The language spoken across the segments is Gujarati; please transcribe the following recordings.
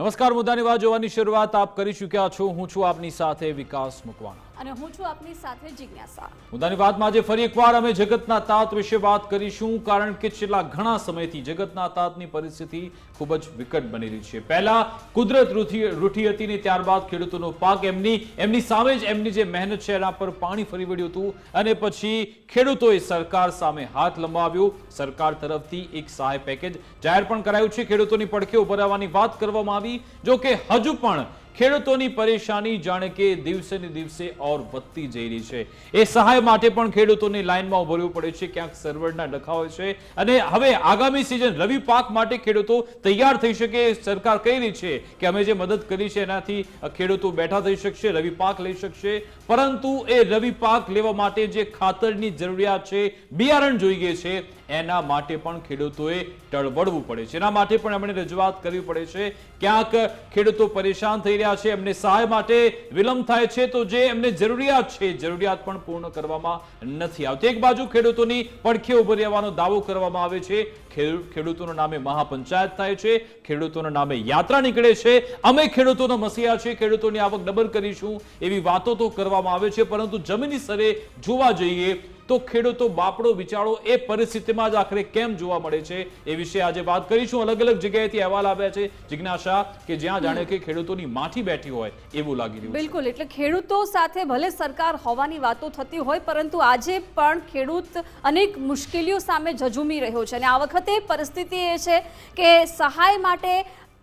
નમસ્કાર, મુદ્દાની વાત જોવાની શરૂઆત આપ કરી ચૂક્યા છો. હું છું આપની સાથે વિકાસ મુકવાણા. અને હું છું આપની સાથે જિજ્ઞાસા. મુદ્દાની વાતમાં આજે ફરી એકવાર અમે જગતના તાત વિશે વાત કરીશું, કારણ કે છેલ્લા ઘણા સમયથી જગતના તાતની પરિસ્થિતિ ખૂબ જ વિકટ બની રહી છે. પહેલા કુદરત રૂઠી હતી ને ત્યારબાદ ખેડૂતોનો પાક એમની એમની સામે જ એમની જે મહેનત છે એના પર પાણી ફરી વળ્યું હતું અને પછી ખેડૂતોએ સરકાર સામે હાથ લંબાવ્યો. સરકાર તરફથી એક સહાય પેકેજ જાહેર પણ કરાયું છે. ખેડૂતોની પડખે ઊભા રહેવાની વાત કરવામાં આવી જો કે હજુ પણ ખેડૂતોની પરેશાની જાણે કે દિવસે ને દિવસે ઓર વધતી જઈ રહી છે. એ સહાય માટે પણ ખેડૂતોની લાઇનમાં ઊભો રહેવું પડે છે, ક્યાંક સર્વરના ડખા હોય છે. અને હવે આગામી સિઝન રવિ પાક માટે ખેડૂતો તૈયાર થઈ શકે સરકાર કહી રહી છે કે અમે જે મદદ કરી છે એનાથી ખેડૂતો બેઠા થઈ શકશે, રવિ પાક લઈ શકશે. પરંતુ એ રવિ પાક લેવા માટે જે ખાતરની જરૂરિયાત છે, બિયારણ જોઈએ છે, એના માટે પણ ખેડૂતોએ ટળવળવું પડે છે. એના માટે પણ એમણે રજૂઆત કરવી પડે છે ક્યાંક ખેડૂતો પરેશાન થઈ રહ્યા છે, એમને સહાય માટે વિલંબ થાય છે, તો જે એમને જરૂરિયાત છે જરૂરિયાત પણ પૂર્ણ કરવામાં નથી આવતી. એક બાજુ ખેડૂતોની પડખે ઊભી રહેવાનો દાવો કરવામાં આવે છે, ખેડૂ- ખેડૂતોના નામે મહાપંચાયત થાય છે, ખેડૂતોના નામે યાત્રા નીકળે છે. અમે ખેડૂતોનો મસીહા છે ખેડૂતોની આવક ડબલ કરીશું એવી વાતો તો કરવામાં આવે છે, પરંતુ જમીની સ્તરે જોવા જઈએ તો ખેડૂતો બાપડો વિચારો એ પરિસ્થિતિમાં જ આખરે કેમ જોવા મળે છે એ વિશે આજે વાત કરીશું. અલગ અલગ જગ્યાએથી અહેવાલ આવ્યા છે જિજ્ઞાસા કે જ્યાં જાણે કે ખેડૂતોની માઠી બેઠી હોય એવું લાગી રહ્યું બિલકુલ, એટલે ખેડૂતો સાથે ભલે સરકાર હોવાની વાતો થતી હોય, પરંતુ આજે પણ ખેડૂત અનેક મુશ્કેલીઓ સામે ઝઝૂમી રહ્યો છે. અને આ વખતે પરિસ્થિતિ એ છે કે સહાય માટે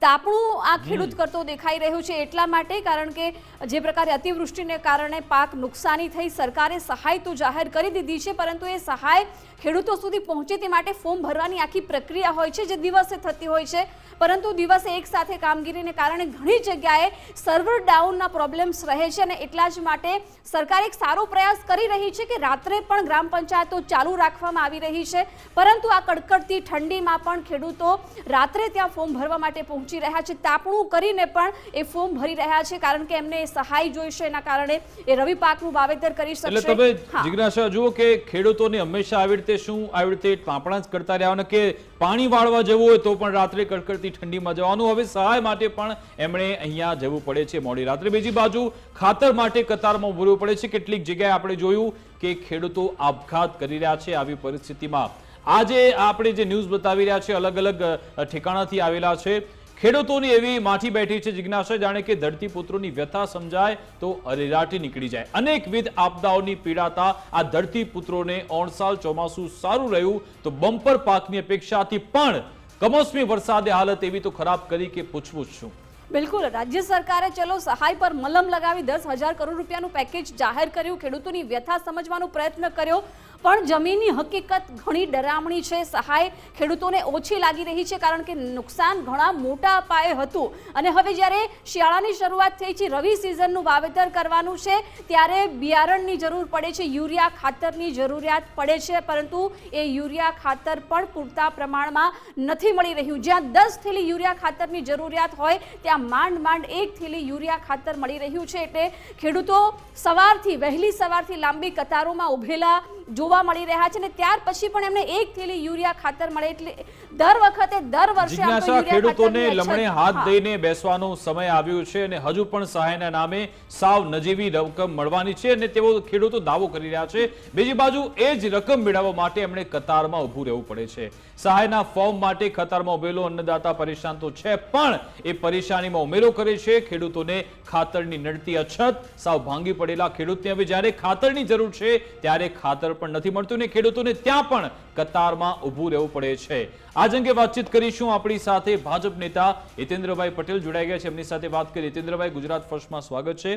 તાપણું આ ખેડૂત કરતો દેખાઈ રહ્યું છે એટલા માટે કારણ કે જે પ્રકારે અતિવૃષ્ટિને કારણે પાક નુકસાની થઈ સરકારે સહાય તો જાહેર કરી દીધી છે પરંતુ એ સહાય ખેડૂતો સુધી પહોંચે તે માટે ફોર્મ ભરવાની આખી પ્રક્રિયા હોય છે જે દિવસે થતી હોય છે. પરંતુ દિવસે એક સાથે કામગીરીને કારણે ઘણી જગ્યાએ સર્વર ડાઉનના પ્રોબ્લેમ્સ રહે છે અને એટલા જ માટે સરકાર એક સારો પ્રયાસ કરી રહી છે કે રાત્રે પણ ગ્રામ પંચાયતો ચાલુ રાખવામાં આવી રહી છે. પરંતુ આ કડકડતી ઠંડીમાં પણ ખેડૂતો રાત્રે ત્યાં ફોર્મ ભરવા માટે પહોંચી રહ્યા છે. તાપણું કરીને પણ એ ફોર્મ ભરી રહ્યા છે કારણ કે એમને સહાય જોઈશે. એના કારણે એ રવિ પાકનું વાવેતર કરી એટલે શકશે. તમે જિજ્ઞાસા જુઓ કે ખેડૂતોની હંમેશા આવી રીતે શું આવી રીતે તાપણા જ કરતા રહ્યા અને કે પાણી વાળવા જવું હોય તો પણ રાત્રે કડકડતી ઠંડીમાં જવાનું. હવે સહાય માટે પણ એમણે અહીંયા જવું પડે છે મોડી રાત્રે. બીજી બાજુ ખાતર માટે કતારમાં ઉભરવું પડે છે. કેટલીક જગ્યાએ આપણે જોયું કે ખેડૂતો આપઘાત કરી રહ્યા છે આવી પરિસ્થિતિમાં. આજે આપણે જે ન્યૂઝ બતાવી રહ્યા છે અલગ અલગ ઠેકાણાથી આવેલા છે. ખેડૂતોની એવી માઠી બેઠી છે જિજ્ઞાસા, જાણે કે ધરતીપુત્રોની વ્યથા સમજાય તો અરેરાટી નીકળી જાય. અનેકવિધ આપદાઓની પીડાતા આ ધરતીપુત્રોને ઓણસાલ ચોમાસું સારું રહ્યું તો બમ્પર પાકની અપેક્ષાથી પણ કમોસમી વરસાદે હાલત એવી તો ખરાબ કરી કે પૂછવું જ છું બિલકુલ. રાજ્ય સરકારે ચલો સહાય પર મલમ લગાવી દસ હજાર કરોડ રૂપિયાનું પેકેજ જાહેર કર્યું. ખેડૂતોની વ્યથા સમજવાનો પ્રયત્ન કર્યો. પણ જમીનની હકીકત ઘણી ડરામણી છે. સહાય ખેડૂતોને ઓછી લાગી રહી છે કારણ કે નુકસાન ઘણા મોટા પાયે હતું. અને હવે જ્યારે શિયાળાની શરૂઆત થઈ છે, રવિ સિઝનનું વાવેતર કરવાનું છે, ત્યારે બિયારણની જરૂર પડે છે, યુરિયા ખાતરની જરૂરિયાત પડે છે, પરંતુ એ યુરિયા ખાતર પણ પૂરતા પ્રમાણમાં નથી મળી રહ્યું. જ્યાં દસ થેલી યુરિયા ખાતરની જરૂરિયાત હોય, ત્યાં માંડ માંડ એક થેલી યુરિયા ખાતર મળી રહ્યું છે. એટલે ખેડૂતો સવારથી વહેલી સવારથી લાંબી કતારોમાં ઉભેલા જોવા મળી રહ્યા છે અને ત્યાર પછી પણ એમને એક થેલી યુરિયા ખાતર મળે એટલે દર વખતે દર વર્ષે ખેડૂતોને લમણે હાથ દઈને બેસવાનો સમય આવ્યો છે અને હજુ પણ સહાયના નામે સાવ નજીવી રકમ મળવાની છે અને તેઓ ખેડૂતો દાવો કરી રહ્યા છે. બીજી બાજુ એ જ રકમ મેળવવા માટે એમણે કતારમાં ઊભું રહેવું પડે છે. સહાયના ફોર્મ માટે કતારમાં ઉભેલો અન્નદાતા પરેશાન તો છે પણ એ પરેશાનીમાં ઉમેરો કરે છે. ખેડૂતોને ખાતરની નડતી અછત સાવ ભાંગી પડેલા ખેડૂતને હવે જ્યારે ખાતરની જરૂર છે ત્યારે ખાતર પણ નથી મળતું ને ખેડૂતોને ત્યાં પણ કતારમાં ઊભું રહેવું પડે છે. આજ અંગે વાતચીત કરીશું આપણી સાથે ભાજપ નેતા હિતેન્દ્રભાઈ પટેલ જોડાઈ ગયા છે. એમની સાથે વાત કરી હિતેન્દ્રભાઈ, ગુજરાત ફર્સ્ટમાં સ્વાગત છે.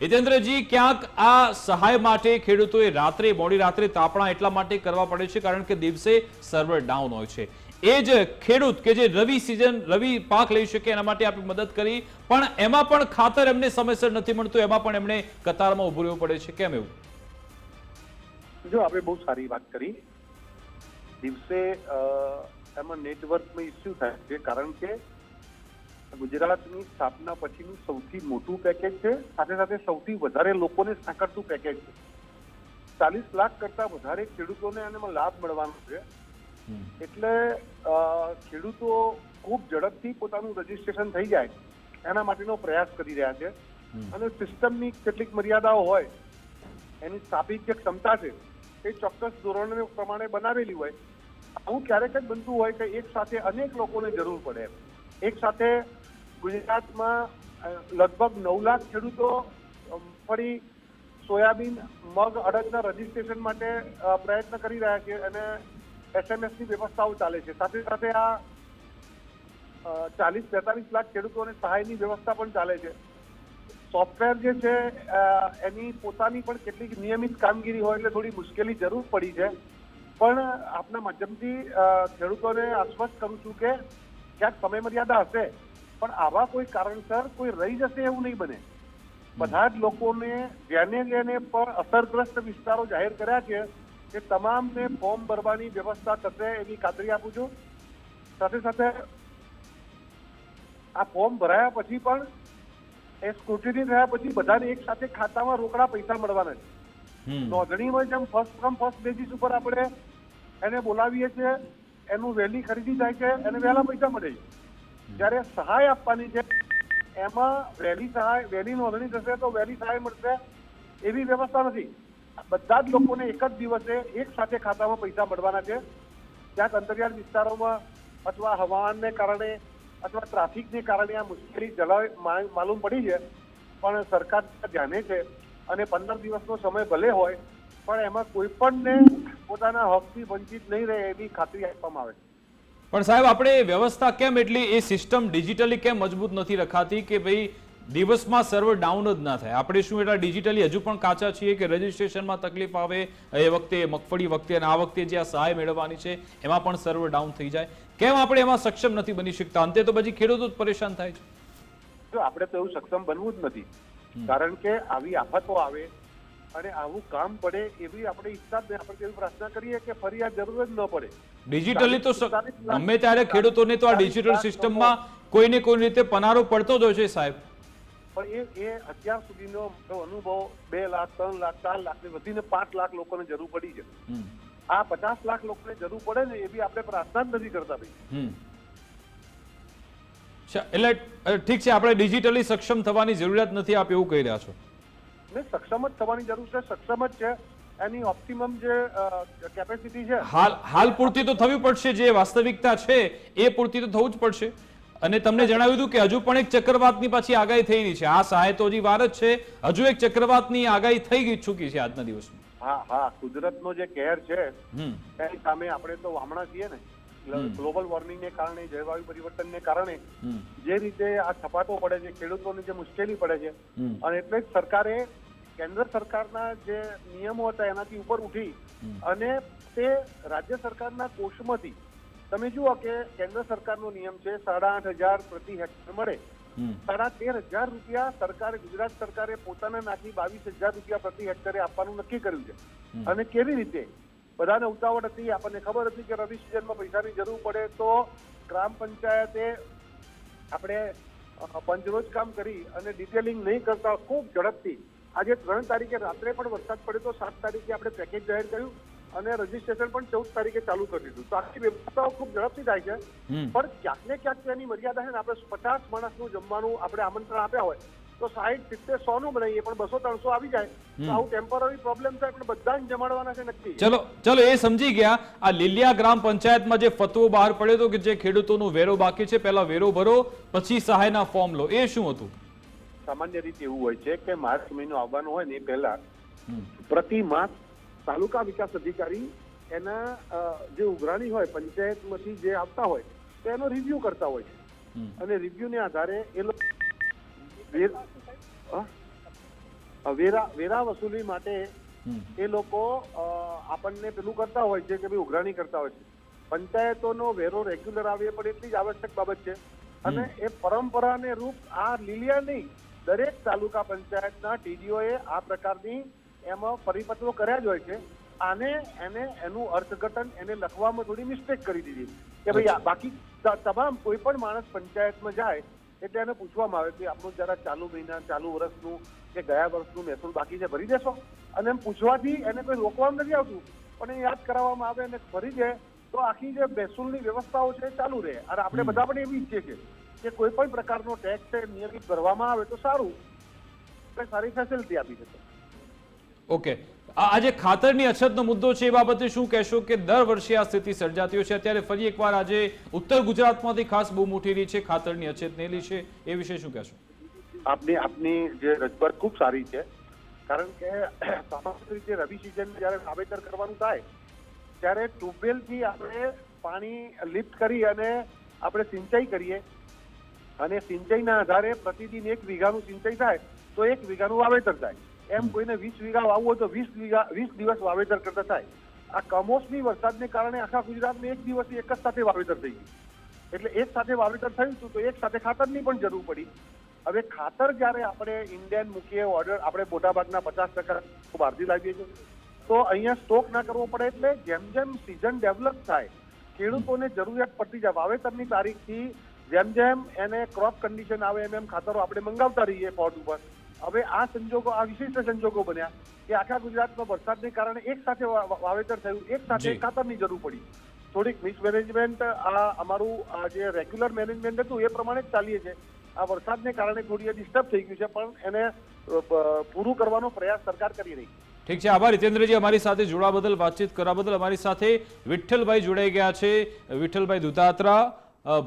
હિતેન્દ્રજી, ક્યાંક આ સહાય માટે ખેડૂતોએ રાત્રે, મોડી રાત્રે તાપણા એટલા માટે કરવા પડે છે કારણ કે દિવસે સર્વર ડાઉન હોય છે. એ જ ખેડૂત કે જે રવિ સિઝન રવિ પાક લઈ શકે એના માટે આપણે મદદ કરી, પણ એમાં પણ ખાતર એમને સમયસર નથી મળતું, એમાં પણ એમને કતારમાં ઉભું રહેવું પડે છે. કેમ એવું? જો આપણે બહુ સારી વાત કરી દિવસે એમાં નેટવર્કમાં ઇસ્યુ થાય છે કારણ કે ગુજરાતની સ્થાપના પછીનું સૌથી મોટું પેકેજ છે સાથે સાથે સૌથી વધારે લોકોને સાંકળતું પેકેજ છે. ચાલીસ લાખ કરતા વધારે ખેડૂતોને એમાં લાભ મળવાનો છે. એટલે ખેડૂતો ખૂબ ઝડપથી પોતાનું રજીસ્ટ્રેશન થઈ જાય એના માટેનો પ્રયાસ કરી રહ્યા છે. અને સિસ્ટમની કેટલીક મર્યાદાઓ હોય એની સ્થાપિત જે ક્ષમતા છે એ ચોક્કસ ધોરણો પ્રમાણે બનાવેલી હોય. આવું ક્યારેક જ બનતું હોય કે એક સાથે અનેક લોકોને જરૂર પડે એક સાથે ગુજરાતમાં લગભગ નવ લાખ ખેડૂતો ફરી સોયાબીન, મગ અડદના રજીસ્ટ્રેશન માટે પ્રયત્ન કરી રહ્યા છે અને એસએમએસની વ્યવસ્થાઓ ચાલે છે. સાથે સાથે આ ચાલીસ, બેતાલીસ લાખ ખેડૂતોને સહાયની વ્યવસ્થા પણ ચાલે છે. સોફ્ટવેર જે છે એની પોતાની પણ કેટલીક નિયમિત કામગીરી હોય એટલે થોડી મુશ્કેલી જરૂર પડી છે. પણ આપના માધ્યમથી ખેડૂતોને આશ્વસ્ત કરું છું કે ક્યાંક સમય મર્યાદા હશે પણ આવા કોઈ કારણસર કોઈ રહી જશે એવું નહીં બને. બધા જ લોકોને જેને જેને પણ અસરગ્રસ્ત વિસ્તારો જાહેર કર્યા છે કે તમામને ફોર્મ ભરવાની વ્યવસ્થા થશે એની ખાતરી આપું છું. સાથે સાથે આ ફોર્મ ભરાયા પછી પણ એ સ્ક્રુટિની થયા પછી બધાને એક સાથે ખાતામાં રોકડા પૈસા મળવાના છે. નોંધણીમાં જેમ ફર્સ્ટ કમ ફર્સ્ટ બેઝિસ ઉપર આપણે એને બોલાવીએ છીએ એનું વહેલી ખરીદી થાય છે એને વહેલા પૈસા મળે છે. જ્યારે સહાય આપવાની છે એમાં વહેલી સહાય વહેલી નોંધણી થશે તો વહેલી સહાય મળશે એવી વ્યવસ્થા નથી. બધા જ લોકોને એક જ દિવસે એક સાથે ખાતામાં પૈસા મળવાના છે. ક્યાંક અંતરિયાળ વિસ્તારોમાં અથવા હવામાનને કારણે અથવા ટ્રાફિકને કારણે આ મુશ્કેલી જલાય મા- માલુમ પડી છે. પણ સરકાર ધ્યાને છે અને પંદર દિવસનો સમય ભલે હોય, પણ એમાં કોઈ પણને પોતાના હકથી વંચિત નહીં રહે એની ખાતરી આપવામાં આવે પણ સાહેબ, આપણે વ્યવસ્થા કેમ એટલી, એ સિસ્ટમ ડિજિટલી કેમ મજબૂત નથી રખાતી કે ભાઈ દિવસમાં સર્વર ડાઉન જ ના થાય. આપણે શું એટલા ડિજિટલી હજુ પણ કાચા છીએ કે રજિસ્ટ્રેશનમાં તકલીફ આવે એ વખતે મગફળી વખતે અને આ વખતે જે આ સહાય મેળવવાની છે એમાં પણ સર્વર ડાઉન થઈ જાય. કેમ આપણે એમાં સક્ષમ નથી બની શકતા? અંતે તો પછી ખેડૂતો જ પરેશાન થાય છે. આપણે તો એવું સક્ષમ બનવું જ નથી. કારણ કે આવી આફતો આવે અને આવું કામ પડે એવી આપણે ઈચ્છા જ આપણે એવી પ્રાર્થના કરીએ કે ફરી આ જરૂર જ ન પડે. ડિજિટલી તો ગમે ત્યારે ખેડૂતોને તો આ ડિજિટલ સિસ્ટમમાં કોઈને કોઈ રીતે પનારો પડતો જ હોય છે સાહેબ. પણ એ એ અત્યાર સુધીનો અનુભવ બે લાખ ત્રણ લાખ ચાર લાખ ને વધીને પાંચ લાખ લોકોને જરૂર પડી છે. આ પચાસ લાખ લોકોને જરૂર પડે ને એ બી આપણે પ્રાર્થના જ નથી કરતા ભાઈ. અચ્છા, એટલે ઠીક છે આપણે ડિજિટલી સક્ષમ થવાની જરૂરિયાત નથી આપ એવું કહી રહ્યા છો. ને સક્ષમ જ થવાની જરૂર છે સક્ષમ જ છે. એની ઓપ્ટિમમ જે કેપેસિટી છે. હાલ હાલ પૂરતી તો થવી પડશે જે વાસ્તવિકતા છે એ પૂરતી તો થવું જ પડશે. અને તમને જણાવ્યું હતું કે હજુ પણ એક ચક્રવાતની પાછી આગાહી થઈ રહી છે. આ સહાય તો હજી વાર જ છે. હજુ એક ચક્રવાતની આગાહી થઈ ગઈ ચૂકી છે આજના દિવસમાં. હા હા કુદરતનો જે કહેર છે એની સામે આપણે તો વામણા છીએ ને. ગ્લોબલ વોર્મિંગને કારણે જળવાયુ પરિવર્તનને કારણે જે રીતે આ છપાટો પડે છે ખેડૂતોને જે મુશ્કેલી પડે છે અને એટલે જ સરકારે કેન્દ્ર સરકારના જે નિયમો હતા એનાથી ઉપર ઉઠી અને તે રાજ્ય સરકારના કોષમાંથી તમે જુઓ કે કેન્દ્ર સરકારનો નિયમ છે સાડા આઠ હજાર પ્રતિ હેક્ટર મળે. સાડા તેર હજાર રૂપિયા સરકારે ગુજરાત સરકારે પોતાના નાખી બાવીસ હજાર રૂપિયા પ્રતિ હેક્ટરે આપવાનું નક્કી કર્યું છે. અને કેવી રીતે? બધાને ઉતાવળ હતી આપણને ખબર હતી કે રવિ સિઝનમાં પૈસાની જરૂર પડે તો ગ્રામ પંચાયતે આપણે પંચરોજ કામ કરી અને ડિટેલિંગ નહીં કરતા ખૂબ ઝડપથી. આજે ત્રણ તારીખે રાત્રે પણ વરસાદ પડ્યો તો સાત તારીખે આપણે પેકેજ જાહેર કર્યું. અને રજીસ્ટ્રેશન પણ ચૌદ તારીખે ચાલુ કરી દીધું. તો આખી વ્યવસ્થાઓ ખૂબ ઝડપથી થાય છે. પણ ક્યાંક ને ક્યાંક તેની મર્યાદા છે ને આપણે પચાસ માણસનું જમવાનું આપણે આમંત્રણ આપ્યા હોય તો સાહીઠ સિત્તેર સો નું બનાવીએ પણ બસો ત્રણસો આવી જાય તો આવું ટેમ્પરરી પ્રોબ્લેમ થાય પણ બધાને જમાડવાના છે નક્કી. ચલો ચલો એ સમજી ગયા. આ લીલિયા ગ્રામ પંચાયતમાં જે ફતવો બહાર પડ્યો હતો કે જે ખેડૂતોનું વેરો બાકી છે પહેલા વેરો ભરો પછી સહાયના ફોર્મ લો. એ શું હતું? સામાન્ય રીતે એવું હોય છે કે માર્ચ મહિનો આવવાનો હોય ને એ પહેલા પ્રતિ માસ તાલુકા વિકાસ અધિકારી એના જે ઉઘરાણી હોય પંચાયતમાંથી જે આવતા હોય તો એનો રિવ્યુ કરતા હોય છે. અને રિવ્યુને આધારે એ લોકો વેર- વેરા વસૂલી માટે એ લોકો આપણને પેલું કરતા હોય છે કે ભાઈ ઉઘરાણી કરતા હોય છે. પંચાયતોનો વેરો રેગ્યુલર આવે પણ એટલી જ આવશ્યક બાબત છે. અને એ પરંપરાને રૂપ આ લીલિયા નહીં દરેક તાલુકા પંચાયતના ટીડીઓએ આ પ્રકારની એમાં પરિપત્રો કર્યા જ હોય છે. આને એને એનું અર્થઘટન એને લખવામાં થોડી મિસ્ટેક કરી દીધી. કે ભાઈ બાકી તમામ કોઈ પણ માણસ પંચાયતમાં જાય એટલે એને પૂછવામાં આવે કે આપણું જરા ચાલુ મહિના ચાલુ વર્ષનું કે ગયા વર્ષનું મહેસૂલ બાકી છે ભરી દેશો. અને એમ પૂછવાથી એને કોઈ રોકવામાં નથી આવતું. પણ એ યાદ કરાવવામાં આવે અને ભરી દે તો આખી જે મહેસૂલની વ્યવસ્થાઓ છે એ ચાલુ રહે. અને આપણે બધા પણ એવી ઈચ્છીએ છીએ કે કોઈ પણ પ્રકારનો ટેક્સ નિયમિત ભરવામાં આવે તો સારું. સારી ફેસિલિટી આપી શકે. ઓકે. આ આજે ખાતરની અછતનો મુદ્દો છે એ બાબતે શું કહેશો કે દર વર્ષે આ સ્થિતિ સર્જાતી હોય છે? અત્યારે ફરી એકવાર આજે ઉત્તર ગુજરાતમાંથી ખાસ બહુ મોટી રહી છે ખાતરની અછત નેલી છે. એ વિશે શું કહેશો? આપની આપની જે રજૂઆત ખૂબ સારી છે. કારણ કે સામાન્ય રીતે રવિ સિઝન જ્યારે વાવેતર કરવાનું થાય, ત્યારે ટ્યુબવેલથી આપણે પાણી લિફ્ટ કરી અને આપણે સિંચાઈ કરીએ. અને સિંચાઈના આધારે પ્રતિદિન એક વીઘાનું સિંચાઈ થાય, તો એક વીઘાનું વાવેતર થાય. એમ કોઈને વીસ વીઘા વાવવું હોય તો વીસ વીઘા વીસ દિવસ વાવેતર કરતા થાય. આ કમોસમી વરસાદને કારણે આખા ગુજરાતમાં એક દિવસ એક જ સાથે વાવેતર થઈ ગયું. એટલે એક સાથે વાવેતર થયું હતું તો એક સાથે ખાતરની પણ જરૂર પડી. હવે ખાતર જ્યારે આપણે ઇન્ડિયન મૂકીએ ઓર્ડર આપણે મોટાભાગના પચાસ ટકા બહારથી લાવીએ છીએ. તો અહીંયા સ્ટોક ના કરવો પડે એટલે જેમ જેમ સિઝન ડેવલપ થાય ખેડૂતોને જરૂરિયાત પડતી જાય. વાવેતરની તારીખથી જેમ જેમ એને ક્રોપ કન્ડિશન આવે એમ એમ ખાતરો આપણે મંગાવતા રહીએ પોર્ટ ઉપર. હવે આ સંજોગો આ વિશિષ્ટ સંજોગો બન્યા કે આખા ગુજરાતમાં વરસાદને કારણે એક સાથે વાવેતર થયું એક સાથે ખાતરની જરૂર પડી. થોડીક મિસમેનેજમેન્ટ આ અમારું જે રેગ્યુલર મેનેજમેન્ટ હતું એ પ્રમાણે જ ચાલીએ છે આ વરસાદને કારણે થોડી ડિસ્ટર્બ થઈ ગયું છે પણ એને પૂરું કરવાનો પ્રયાસ સરકાર કરી રહી ઠીક છે. આભાર હિતેન્દ્રજી અમારી સાથે જોડા બદલ વાતચીત કરવા બદલ. અમારી સાથે વિઠ્ઠલભાઈ જોડાઈ ગયા છે. વિઠ્ઠલભાઈ દુધાત્રા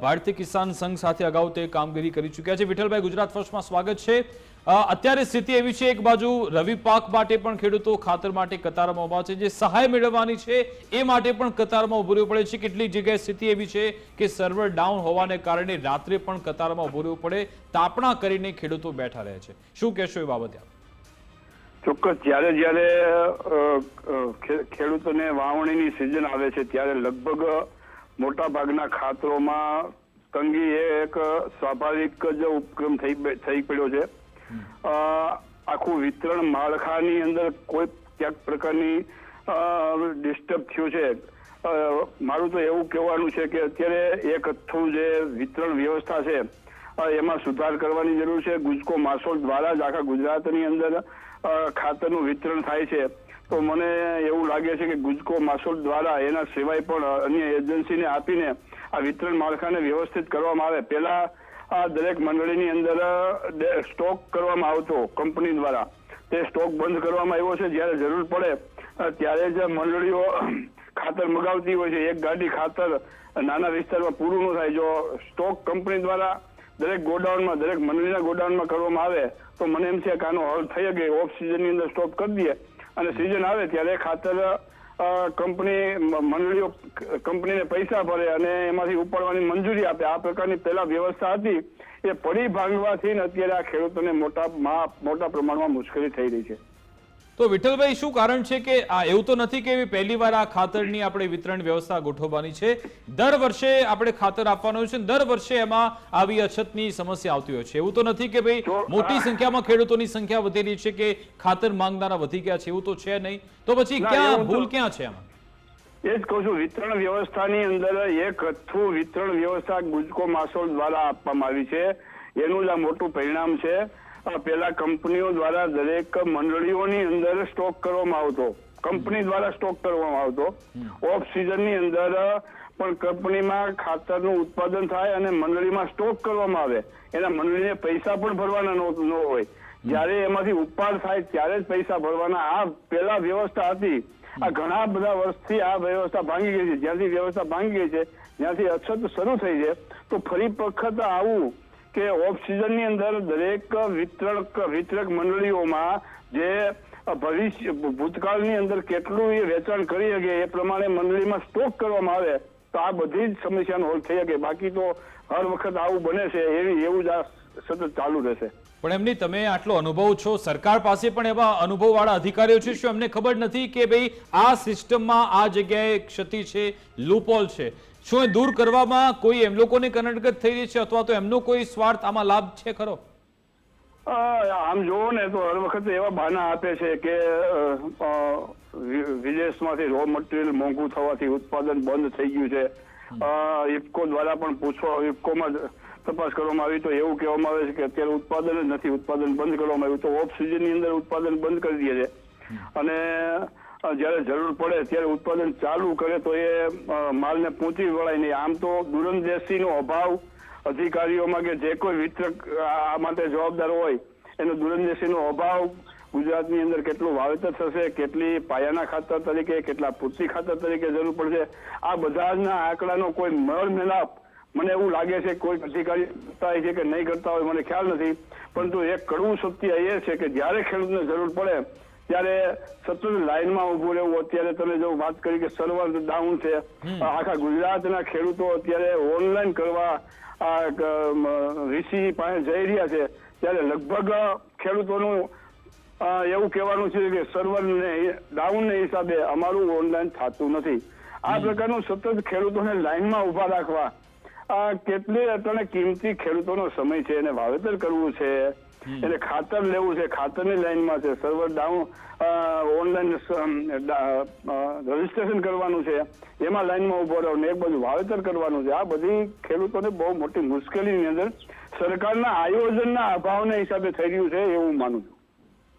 ભારતીય કિસાન સંઘ સાથે અગાઉ તે કામગીરી કરી ચૂક્યા છે. વિઠ્ઠલભાઈ ગુજરાત ફર્સ્ટમાં સ્વાગત છે. અત્યારે સ્થિતિ એવી છે, એક બાજુ રવિ પાક માટે પણ ખેડૂતો ખાતર માટે કતારમાં ઊભા છે, જે સહાય મેળવવાની છે, એ માટે પણ કતારમાં ઉભું રહેવું પડે છે. કેટલીક જગ્યાએ સ્થિતિ એવી છે કે સર્વર ડાઉન હોવાને કારણે રાત્રે પણ કતારમાં ઉભું રહેવું પડે, તાપણા કરીને ખેડૂતો બેઠા રહે છે. શું કહેશો એ બાબતે ચોક્કસ, જ્યારે જ્યારે ખેડૂતોને વાવણીની સિઝન આવે છે, ત્યારે લગભગ મોટા ભાગના ખાતરોમાં તંગી એ એક સ્વાભાવિક જ ઉપક્રમ થઈ થઈ પડ્યો છે. આખું વિતરણ માળખાની અંદર કોઈ ક્યાંક પ્રકારની ડિસ્ટર્બ થયું છે. મારું તો એવું કહેવાનું છે કે અત્યારે એક અથ્થું જે વિતરણ વ્યવસ્થા છે એમાં સુધાર કરવાની જરૂર છે. ગુજકો માસોલ દ્વારા જ આખા ગુજરાતની અંદર ખાતરનું વિતરણ થાય છે. તો મને એવું લાગે છે કે ગુજકો માસોલ દ્વારા એના સિવાય પણ અન્ય એજન્સીને આપીને આ વિતરણ માળખાને વ્યવસ્થિત કરવામાં આવે. પહેલા આ દરેક મંડળીની અંદર સ્ટોક કરવામાં આવતો કંપની દ્વારા. તે સ્ટોક બંધ કરવામાં આવ્યો છે. જ્યારે જરૂર પડે ત્યારે જ મંડળીઓ ખાતર મગાવતી હોય છે. એક ગાડી ખાતર નાના વિસ્તારમાં પૂરું ન થાય. જો સ્ટોક કંપની દ્વારા દરેક ગોડાઉનમાં, દરેક મંડળીના ગોડાઉનમાં કરવામાં આવે, તો મને એમ છે કે આનો હલ થઈ ગયો ઓફ સિઝનની અંદર સ્ટોપ કરી દઈએ. અને સિઝન આવે ત્યારે ખાતર કંપની મંડળીઓ કંપનીને પૈસા ભરે અને એમાંથી ઉપાડવાની મંજૂરી આપે. આ પ્રકારની પહેલા વ્યવસ્થા હતી. એ પડી ભાંગવાથી અત્યારે આ ખેડૂતોને મોટા મોટા પ્રમાણમાં મુશ્કેલી થઈ રહી છે. તો વિઠ્ઠલભાઈ શું કારણ છે કે આ એવું તો નથી કે પહેલી વાર આ ખાતરની આપણે વિતરણ વ્યવસ્થા ગોઠવવાની છે? દર વર્ષે આપણે ખાતર આપવાનું છે દર વર્ષે એમાં આવી અછતની સમસ્યા આવતી હોય છે. એવું તો નથી કે ભાઈ મોટી સંખ્યામાં ખેડૂતોની સંખ્યા વધી રહી છે કે ખાતર માંગનારા વધી ગયા છે એવું તો છે નહીં? તો પછી ક્યાં ભૂલ ક્યાં છે આમાં? એ જ કહું છું વિતરણ વ્યવસ્થાની અંદર એક અથ્થું વિતરણ વ્યવસ્થા ગુજકો માસોલ દ્વારા આપવામાં આવી છે. એનું જ આ મોટું પરિણામ છે. પેલા કંપનીઓ દ્વારા દરેક મંડળીઓની અંદર સ્ટોક કરવામાં આવતો. કંપની દ્વારા સ્ટોક કરવામાં આવતો. ઓફ સિઝનની અંદર પણ કંપનીમાં ખાતરનું ઉત્પાદન થાય અને મંડળીમાં સ્ટોક કરવામાં આવે. એના મંડળીને પૈસા પણ ભરવાના ન ન હોય. જ્યારે એમાંથી ઉપાડ થાય ત્યારે જ પૈસા ભરવાના. આ પેલા વ્યવસ્થા હતી. આ ઘણા બધા વર્ષથી આ વ્યવસ્થા ભાંગી ગઈ છે. જ્યાંથી વ્યવસ્થા ભાંગી ગઈ છે જ્યાંથી અછત શરૂ થઈ છે તો ફરી વખત આવું કે ઓફ સિઝનની અંદર દરેક વિતરણ વિતરક મંડળીઓમાં જે ભવિષ્ય, ભૂતકાળની અંદર કેટલું એ વેચાણ કરી શકે એ પ્રમાણે મંડળીમાં સ્ટોક કરવામાં આવે, તો આ બધી જ સમસ્યાનો હલ થઈ શકે. બાકી તો હર વખત આવું બને છે, એવી, એવું જ આ સતત ચાલુ રહેશે. પણ એમની તમે આટલો અનુભવ છો, સરકાર પાસે પણ એવા અનુભવવાળા અધિકારીઓ છે, શું એમને ખબર નથી કે ભાઈ આ સિસ્ટમમાં આ જગ્યાએ ક્ષતિ છે લૂપોલ છે? શું એ દૂર કરવામાં કોઈ એમ લોકોને કનડગત થઈ રહી છે અથવા તો એમનો કોઈ સ્વાર્થ આમાં લાભ છે ખરો? આમ જોવો ને તો હર વખતે એવા બહાના આપે છે કે વિદેશમાંથી રો મટીરિયલ મોંઘું થવાથી ઉત્પાદન બંધ થઈ ગયું છે. ઇફકો દ્વારા પણ પૂછવા ઇફકોમાં તપાસ કરવામાં આવી તો એવું કહેવામાં આવે છે કે અત્યારે ઉત્પાદન જ નથી. ઉત્પાદન બંધ કરવામાં આવ્યું તો ઓફ સિઝનની અંદર ઉત્પાદન બંધ કરી દે છે. અને જ્યારે જરૂર પડે ત્યારે ઉત્પાદન ચાલુ કરે તો એ માલને પહોંચી વળાય નહીં. આમ તો દૂરંદેશીનો અભાવ અધિકારીઓમાં કે જે કોઈ વિતરક આ માટે જવાબદાર હોય, એનો દૂરંદેશીનો અભાવ ગુજરાતની અંદર કેટલું વાવેતર થશે, કેટલી પાયાના ખાતર તરીકે, કેટલા પૂરતી ખાતર તરીકે જરૂર પડશે, આ બધાના આંકડાનો કોઈ મળ મેલાપ મને એવું લાગે છે, કોઈ અધિકારી કરતા છે કે નહીં કરતા હોય, મને ખ્યાલ નથી. પરંતુ એક કડવું સત્ય એ છે કે જ્યારે ખેડૂતને જરૂર પડે ત્યારે સતત લાઈનમાં ઉભું રહેવું અત્યારે તમે જો વાત કરી કે સર્વર ડાઉન છે આખા ગુજરાતના ખેડૂતો અત્યારે ઓનલાઈન કરવા આ ઋષિ પાસે જઈ રહ્યા છે ત્યારે લગભગ ખેડૂતોનું એવું કહેવાનું છે કે સર્વરને ડાઉનને હિસાબે અમારું ઓનલાઈન થતું નથી. આ પ્રકારનું સતત ખેડૂતોને લાઈનમાં ઊભા રાખવા આ કેટલી અત્યારે કિંમતી ખેડૂતોનો સમય છે એને વાવેતર કરવું છે એને ખાતર લેવું છે ખાતરની લાઈનમાં છે સર્વર ડાઉન ઓનલાઈન રજીસ્ટ્રેશન કરવાનું છે એમાં લાઈનમાં ઊભો રહ્યો ને એક બાજુ વાવેતર કરવાનું છે. આ બધી ખેડૂતોને બહુ મોટી મુશ્કેલીની અંદર સરકારના આયોજનના અભાવના હિસાબે થઈ રહ્યું છે એવું માનું છું.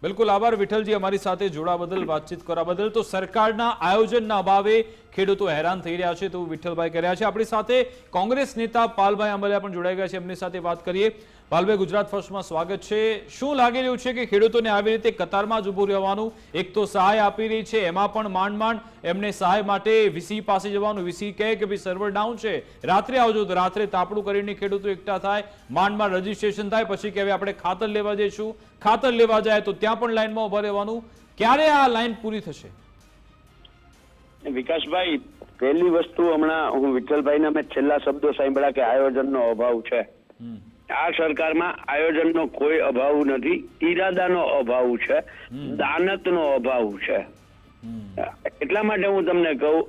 બિલકુલ આભાર વિઠ્ઠલજી અમારી સાથે જોડા બદલ વાતચીત કરવા બદલ. તો સરકારના આયોજનના અભાવે ખેડૂતો હેરાન થઈ રહ્યા છે તેવું વિઠ્ઠલભાઈ કર્યા છે. આપણી સાથે કોંગ્રેસ નેતા પાલભાઈ આંબલિયા પણ જોડાઈ ગયા છે. એમની સાથે વાત કરીએ. પાલભાઈ, ગુજરાત ફર્સ્ટમાં સ્વાગત છે. શું લાગી રહ્યું છે કે ખેડૂતોને આવી રીતે કતારમાં જ ઊભું રહેવાનું એક તો સહાય આપી રહી છે, એમાં પણ માંડ માંડ એમને સહાય માટે વીસી પાસે જવાનું, વીસી કહે કે ભાઈ સર્વર ડાઉન છે. રાત્રે આવજો તો રાત્રે તાપડું કરીને ખેડૂતો એકઠા થાય, માંડ રજીસ્ટ્રેશન થાય, પછી કે આપણે ખાતર લેવા જઈશું. ખાતર લેવા જાય તો ત્યાં પણ લાઈનમાં ઊભા રહેવાનું. ક્યારે આ લાઈન પૂરી થશે? વિકાસભાઈ પહેલી વસ્તુ હમણાં હું વિઠ્ઠલભાઈના મેં છેલ્લા શબ્દો સાંભળ્યા કે આયોજનનો અભાવ છે. આ સરકારમાં આયોજનનો કોઈ અભાવ નથી ઈરાદાનો અભાવ છે દાનતનો અભાવ છે. એટલા માટે હું તમને કહું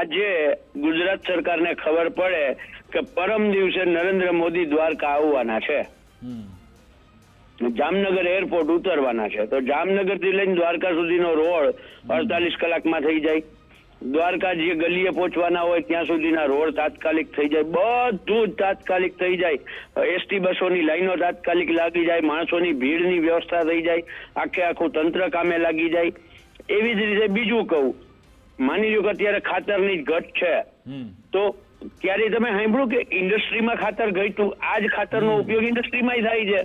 આજે ગુજરાત સરકારને ખબર પડે કે પરમ દિવસે નરેન્દ્ર મોદી દ્વારકા આવવાના છે. જામનગર એરપોર્ટ ઉતરવાના છે. તો જામનગરથી લઈને દ્વારકા સુધીનો રોડ અડતાલીસ કલાકમાં થઈ જાય. દ્વારકા જે ગલીએ પહોંચવાના હોય ત્યાં સુધીના રોડ તાત્કાલિક થઈ જાય બધું જ તાત્કાલિક થઈ જાય. એસટી બસોની લાઈનો તાત્કાલિક લાગી જાય માણસોની ભીડની વ્યવસ્થા થઈ જાય આખે આખું તંત્ર કામે લાગી જાય. એવી જ રીતે બીજું કહું માની લો કે અત્યારે ખાતરની જ ઘટ છે. તો ત્યારે તમે સાંભળ્યું કે ઇન્ડસ્ટ્રીમાં ખાતર ઘટ્યું? આ જ ખાતરનો ઉપયોગ ઇન્ડસ્ટ્રીમાં થાય છે.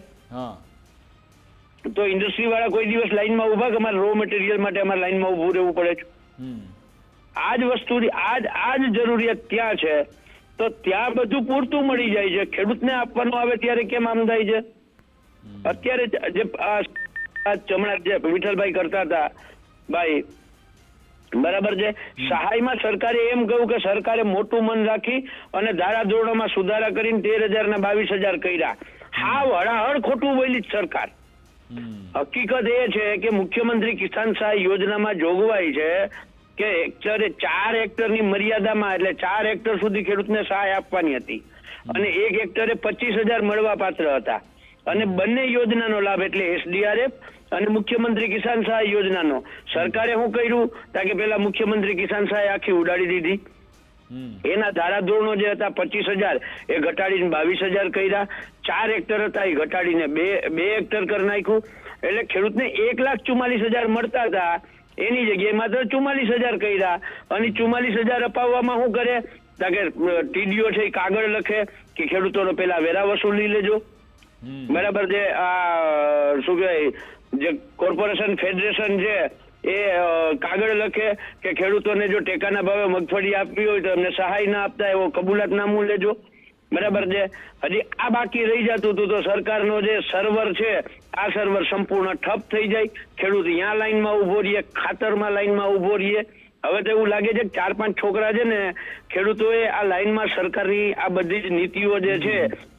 તો ઇન્ડસ્ટ્રી વાળા કોઈ દિવસ લાઈનમાં ઊભા કે અમારે રો મટીરિયલ માટે અમારે લાઈનમાં ઉભું રહેવું પડે છે? આ જ વસ્તુની આ જ આ જ જરૂરિયાત ત્યાં છે? તો ત્યાં બધું પૂરતું મળી જાય છે. ખેડૂતને આપવાનું આવે ત્યારે કેમ આમ થાય છે? અત્યારે જે હમણાં જે વિઠ્ઠલભાઈ કરતા હતા ભાઈ બરાબર છે? સહાયમાં સરકારે એમ કહ્યું કે સરકારે મોટું મન રાખી અને ધારાધોરણોમાં સુધારા કરીને તેર હજાર ને બાવીસ હજાર કર્યા. હાવ હળાહળ ખોટું બોલી સરકાર. હકીકત એ છે કે મુખ્યમંત્રી કિસાન સહાય યોજનામાં જોગવાઈ છે. કે હેક્ટરે ચાર હેક્ટરની મર્યાદામાં એટલે ચાર હેક્ટર સુધી ખેડૂતને સહાય આપવાની હતી. અને એક હેક્ટરે પચીસ હજાર મળવા પાત્ર હતા. અને બંને યોજનાનો લાભ એટલે એસડીઆરએફ અને મુખ્યમંત્રી કિસાન સહાય યોજનાનો. સરકારે શું કર્યું? તાકે પેલા મુખ્યમંત્રી કિસાન સહાય આખી ઉડાડી દીધી. એના ધારાધોરણો જે હતા પચીસ હજાર એ ઘટાડીને બાવીસ હજાર કર્યા. ચાર હેક્ટર હતા એ ઘટાડીને બે બે હેક્ટર કરી નાખ્યું. એટલે ખેડૂતને એક લાખ ચુમ્માલીસ હજાર મળતા હતા. એની જગ્યાએ માત્ર ચુમ્માલીસ હજાર કર્યા. અને ચુમ્માલીસ હજાર અપાવવામાં શું કરે? કે ટીડીઓ છે કાગળ લખે કે ખેડૂતોનો પેલા વેરા વસૂલી લેજો. બરાબર છે? આ શું કહેવાય? જે કોર્પોરેશન ફેડરેશન છે એ કાગળ લખે કે ખેડૂતોને જો ટેકાના ભાવે મગફળી આપવી હોય તો એમને સહાય ના આપતા એવો કબૂલાતનામું લેજો. બરાબર છે? હજી આ બાકી રહી જતું હતું તો સરકારનો જે સર્વર છે, આ સર્વર સંપૂર્ણ ઠપ થઈ જાય. ખેડૂત અહીંયા લાઈનમાં ઊભો રહીએ, ખાતરમાં લાઈનમાં ઊભો રહીએ. હવે તો એવું લાગે છે કે ચાર પાંચ છોકરા છે ને ખેડૂતોએ આ લાઈનમાં સરકારની આ બધી જ નીતિઓ જે છે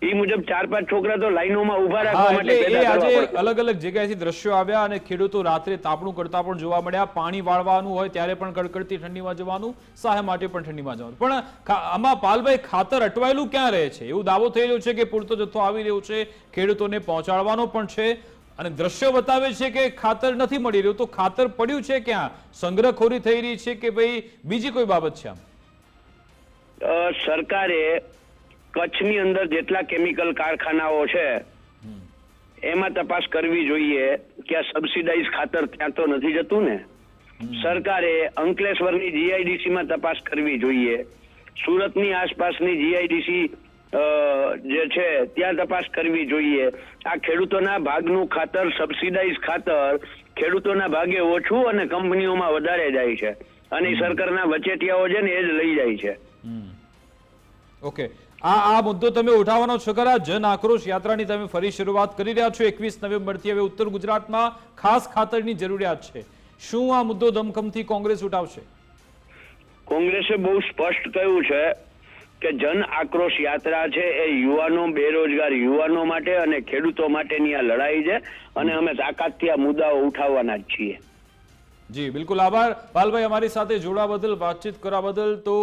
એ મુજબ ચાર પાંચ છોકરા તો લાઈનોમાં ઊભા રાખવા માટે એ આજે અલગ અલગ જગ્યાએથી દ્રશ્યો આવ્યા અને ખેડૂતો રાત્રે તાપણું કરતા પણ જોવા મળ્યા. પાણી વાળવાનું હોય ત્યારે પણ કડકડતી ઠંડીમાં જવાનું સહાય માટે પણ ઠંડીમાં જવાનું. પણ આમાં પાલભાઈ ખાતર અટવાયેલું ક્યાં રહે છે? એવું દાવો થઈ રહ્યો છે કે પૂરતો જથ્થો આવી રહ્યો છે ખેડૂતોને પહોંચાડવાનો પણ છે અને દ્રશ્યો બતાવે છે કે ખાતર નથી મળી રહ્યું. તો ખાતર પડ્યું છે ક્યાં? સંગ્રહખોરી થઈ રહી છે કે ભાઈ બીજી કોઈ બાબત છે સરકારે કચ્છની અંદર જેટલા કેમિકલ કારખાનાઓ છે એમાં તપાસ કરવી જોઈએ કે આ સબસિડાઇઝ ખાતર ત્યાં તો નથી જતું ને. સરકારે અંકલેશ્વરની જીઆઈડીસી માં તપાસ કરવી જોઈએ. સુરતની આસપાસની જીઆઈડીસી જે છે ત્યાં તપાસ કરવી જોઈએ. આ ખેડૂતોના ભાગનું ખાતર સબસિડાઇઝ ખાતર ખેડૂતોના ભાગે ઓછું અને કંપનીઓમાં વધારે જાય છે. અને સરકારના વચેટિયાઓ છે ને એ જ લઈ જાય છે. ઓકે. આ આ મુદ્દો તમે ઉઠાવવાનો છો ખરા? જન આક્રોશ યાત્રાની તમે ફરી શરૂઆત કરી રહ્યા છો. એકવીસ નવેમ્બરથી હવે ઉત્તર ગુજરાતમાં ખાસ ખાતરની જરૂરિયાત છે. શું આ મુદ્દો ધમખમથી કોંગ્રેસ ઉઠાવશે? કોંગ્રેસે બહુ સ્પષ્ટ કહ્યું છે કે જન આક્રોશ યાત્રા છે એ યુવાનો બેરોજગાર યુવાનો માટે અને ખેડૂતો માટેની આ લડાઈ છે અને અમે તાકાતથી આ મુદ્દાઓ ઉઠાવવાના જ છીએ. જી, બિલકુલ આભાર. પાલભાઈ અમારી સાથે જોડા બદલ વાતચીત કરવા બદલ તો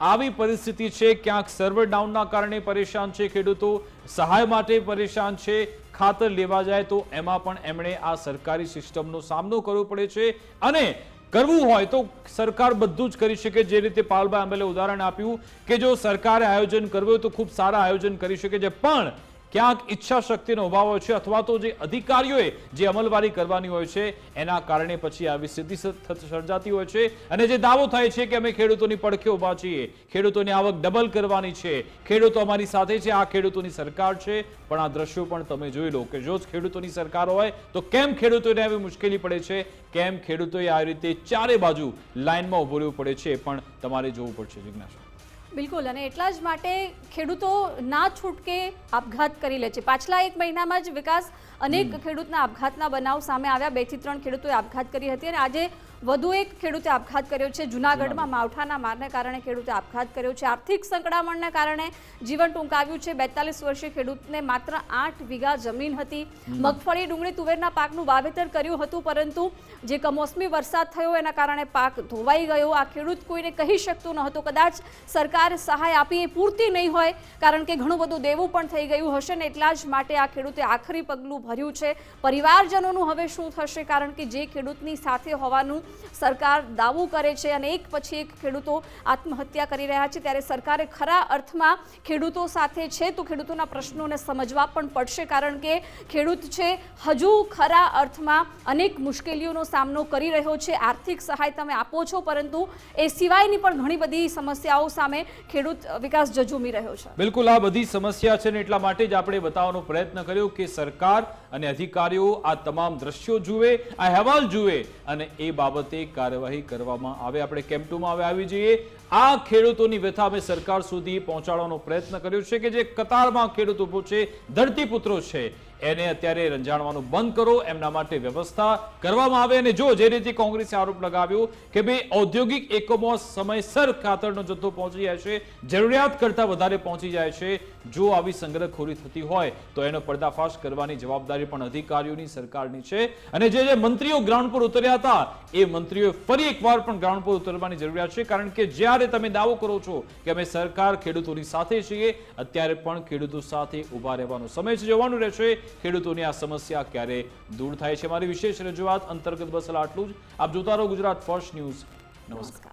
આવી પરિસ્થિતિ છે, ક્યાંક સર્વર ડાઉનના કારણે પરેશાન છે ખેડૂતો, સહાય માટે પરેશાન છે, ખાતર લેવા જાય તો એમાં પણ એમણે આ સરકારી સિસ્ટમનો સામનો કરવો પડે છે. અને કરવું હોય તો સરકાર બધું જ કરી શકે. જે રીતે પાલભાઈ આંબેલે ઉદાહરણ આપ્યું કે જો સરકારે આયોજન કરવું હોય તો ખૂબ સારા આયોજન કરી શકે છે. પણ ક્યાંક ઈચ્છા શક્તિનો અભાવ હોય છે અથવા તો જે અધિકારીઓએ જે અમલવારી કરવાની હોય છે, એના કારણે પછી આવી સ્થિતિ સર્જાતી હોય છે. અને જે દાવો થાય છે કે અમે ખેડૂતોની પડખે ઊભા છીએ, ખેડૂતોની આવક ડબલ કરવાની છે, ખેડૂતો અમારી સાથે છે, આ ખેડૂતોની સરકાર છે. પણ આ દ્રશ્યો પણ તમે જોઈ લો કે જો જ ખેડૂતોની સરકાર હોય, તો કેમ ખેડૂતોને આવી મુશ્કેલી પડે છે? કેમ ખેડૂતોએ આ રીતે ચારે બાજુ લાઇનમાં ઊભો રહેવું પડે છે? પણ તમારે જોવું પડશે, જિજ્ઞાસા. બિલકુલ અને એટલા જ માટે ખેડૂતો ના છૂટકે આપઘાત કરી લે છે. પાછલા એક મહિનામાં જ વિકાસ અનેક ખેડૂતના આપઘાતના બનાવ સામે આવ્યા. બેથી ત્રણ ખેડૂતોએ આપઘાત કરી હતી અને આજે વધુ એક ખેડૂતે આપઘાત કર્યો છે. જુનાગઢમાં માવઠાના મારને કારણે ખેડૂતે આપઘાત કર્યો છે. આર્થિક સંકળામણને કારણે જીવન ટૂંકાવ્યું છે. બેતાલીસ વર્ષીય ખેડૂતને માત્ર આઠ વીઘા જમીન હતી. મગફળી ડુંગળી તુવેરના પાકનું વાવેતર કર્યું હતું પરંતુ જે કમોસમી વરસાદ થયો એના કારણે પાક ધોવાઈ ગયો. આ ખેડૂત કોઈને કહી શકતું ન હતું. કદાચ સરકાર સહાય આપી એ પૂરતી નહીં હોય કારણ કે ઘણું બધું દેવું પણ થઈ ગયું હશે ને એટલા જ માટે આ ખેડૂતે આખરી પગલું ભર્યું છે. પરિવારજનોનું હવે શું થશે? કારણ કે જે ખેડૂતની સાથે હોવાનું સરકાર દાવો કરે છે અને એક પછી એક ખેડૂતો આત્મહત્યા કરી રહ્યા છે. ત્યારે સરકારે ખરા અર્થમાં ખેડૂતો સાથે છે તો ખેડૂતોના પ્રશ્નોને સમજવા પણ પડશે કારણ કે ખેડૂત છે, હજુ ખરા અર્થમાં અનેક મુશ્કેલીઓનો સામનો કરી રહ્યો છે. આર્થિક સહાય તમે આપો છો, પરંતુ એ સિવાયની પણ ઘણી બધી સમસ્યાઓ સામે ખેડૂત વિકાસ જજુમી રહ્યો છે. બિલકુલ, આ બધી સમસ્યા છે ને એટલા માટે જ આપણે બતાવવાનો પ્રયત્ન કર્યો કે સરકાર અને અધિકારીઓ આ તમામ દ્રશ્યો જુએ, આ અહેવાલ જુએ અને એ બાબતે કાર્યવાહી કરવામાં આવે. આપણે કેમ્પટુમાં હવે આવી જઈએ. આ ખેડૂતોની વ્યથા અમે સરકાર સુધી પહોંચાડવાનો પ્રયત્ન કર્યો છે કે જે કતારમાં ખેડૂત ઊભો છે ધરતીપુત્રો છે, એને અત્યારે રંજાણવાનું બંધ કરો. એમના માટે વ્યવસ્થા કરવામાં આવે અને જો જે રીતે કોંગ્રેસે આરોપ લગાવ્યો કે ભાઈ ઔદ્યોગિક એકમો સમયસર ખાતરનો જથ્થો પહોંચી જાય છે, જરૂરિયાત કરતા વધારે પહોંચી જાય છે જો આવી સંગ્રહખોરી થતી હોય, તો એનો પર્દાફાશ કરવાની જવાબદારી પણ અધિકારીઓની સરકારની છે. અને જે જે મંત્રીઓ ગ્રાઉન્ડ પર ઉતર્યા હતા, એ મંત્રીઓએ ફરી એકવાર પણ ગ્રાઉન્ડ પર ઉતરવાની જરૂરિયાત છે. કારણ કે જ્યારે તમે દાવો કરો છો કે અમે સરકાર ખેડૂતોની સાથે છીએ, અત્યારે પણ ખેડૂતો સાથે ઊભા રહેવાનો સમય છે, જોવાનું રહેશે. ખેડૂતોની આ સમસ્યા ક્યારે દૂર થાય છે? મારી વિશેષ રજૂઆત અંતર્ગત બસ આટલું જ. આપ જોતા રહો ગુજરાત ફર્સ્ટ ન્યૂઝ. નમસ્કાર નમસ્કાર.